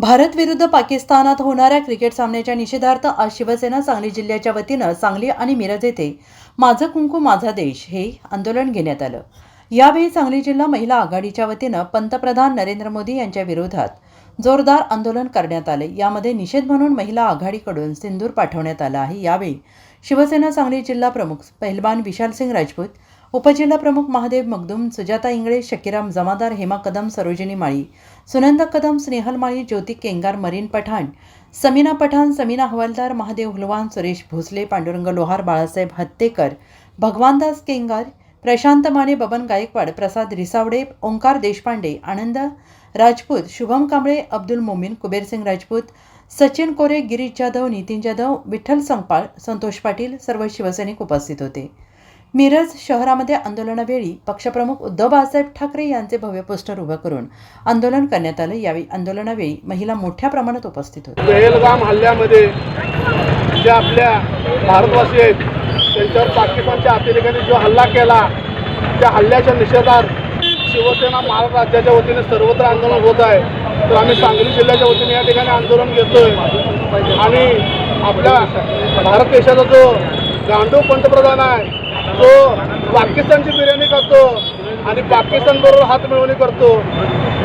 भारत विरुद्ध पाकिस्तानात होणाऱ्या क्रिकेट सामन्याच्या निषेधार्थ आज शिवसेना सांगली जिल्ह्याच्या वतीनं सांगली आणि मिरज येथे माझं कुंकू माझा देश हे आंदोलन घेण्यात आलं. यावेळी सांगली जिल्हा महिला आघाडीच्या वतीनं पंतप्रधान नरेंद्र मोदी यांच्या विरोधात जोरदार आंदोलन करण्यात आले. यामध्ये निषेध म्हणून महिला आघाडीकडून सिंदूर पाठवण्यात आला आहे. यावेळी शिवसेना सांगली जिल्हा प्रमुख पहिलवान विशालसिंग राजपूत उपजिल्हा प्रमुख महादेव मगदुम सुजाता इंगळे शकीराम जमादार हेमा कदम सरोजिनी माळी सुनंदा कदम स्नेहल माळी ज्योती केंगार मरीन पठाण समीना पठाण समीना हवालदार महादेव हुलवान सुरेश भोसले पांडुरंग लोहार बाळासाहेब हत्तेकर भगवानदास केंगार प्रशांत माने बबन गायकवाड प्रसाद रिसावडे ओंकार देशपांडे आनंद राजपूत शुभम कांबळे अब्दुल मोमीन कुबेरसिंग राजपूत सचिन कोरे गिरीश जाधव नितीन जाधव विठ्ठल संपाळ संतोष पाटील सर्व शिवसैनिक उपस्थित होते. मिरज शहरामध्ये आंदोलनावेळी पक्षप्रमुख उद्धव बाळासाहेब ठाकरे यांचे भव्य पोस्टर उभं करून आंदोलन करण्यात आलं. यावेळी आंदोलनावेळी महिला मोठ्या प्रमाणात उपस्थित होत्या. पहलगाम हल्ल्यामध्ये जे आपल्या भारतवासी आहेत त्यांच्यावर पाकिस्तानच्या अतिरेकाने जो हल्ला केला त्या हल्ल्याच्या निषेधार्थ शिवसेना महाराष्ट्र राज्याच्या वतीने सर्वत्र आंदोलन होत आहे. तर आम्ही सांगली जिल्ह्याच्या वतीने या ठिकाणी आंदोलन घेतोय. आणि आपल्या भारत देशाचा जो गांडू पंतप्रधान आहे तो पाकिस्तानची बिर्याणी करतो आणि पाकिस्तानबरोबर हात मिळवणी करतो.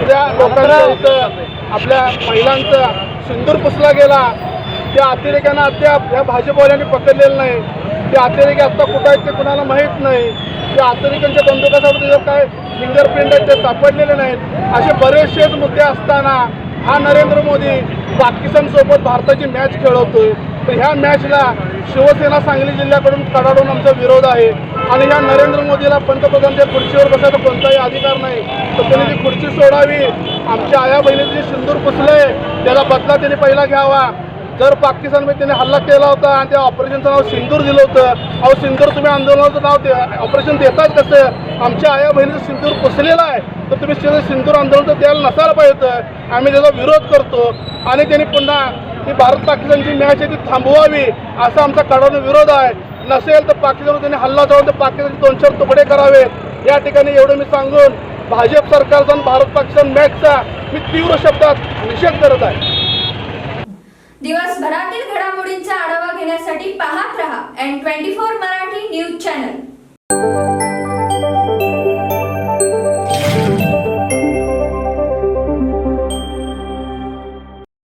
त्या लोकांना इथं आपल्या महिलांचा सिंदूर पुसला गेला. त्या अतिरेक्यांना अद्याप या भाजपवाल्यांनी पकडलेलं नाही. ते अतिरेकी आत्ता कुठं आहेत ते कुणाला माहीत नाही. त्या अतिरेक्यांच्या बंदुकासाठी त्याच्यावर काय फिंगरप्रिंट आहेत ते सापडलेले नाहीत. असे बरेचसेच मुद्दे असताना हा नरेंद्र मोदी पाकिस्तानसोबत भारताची मॅच खेळवतोय. तर ह्या मॅचला शिवसेना सांगली जिल्ह्याकडून कडाडून आमचा विरोध आहे. आणि या नरेंद्र मोदीला पंतप्रधानच्या खुर्चीवर बसायचा कोणताही अधिकार नाही तर त्यांनी ती खुर्ची सोडावी. आमच्या आया बहिणीचे सिंदूर पुसले त्याला बदला त्यांनी पहिला घ्यावा. जर पाकिस्तानमध्ये त्यांनी हल्ला केला होता आणि त्या ऑपरेशनचं नाव सिंदूर दिलं होतं अहो सिंदूर तुम्ही आंदोलनाचं नाव दे ऑपरेशन देतात कसं आमच्या आया बहिणीचं सिंदूर पुसलेलं आहे तर तुम्ही सिंदूर आंदोलन तर द्यायला नसायला पाहिजे आम्ही त्याचा विरोध करतो. आणि त्यांनी पुन्हा ही भारत पाकिस्तानची मॅच आहे ती थांबवावी असा आमचा कडाडून विरोध आहे. नसेल तर पाकिस्तानवर त्यांनी हल्ला जाऊन तर पाकिस्तानचे दोन चार तुकडे करावे. या ठिकाणी एवढं मी सांगून भाजप सरकारचा आणि भारत पाकिस्तान मॅचचा मी तीव्र शब्दात निषेध करत आहे. दिवसभरातील घडामोडींचा आढावा घेण्यासाठी पाहत रहा N twenty four Marathi news channel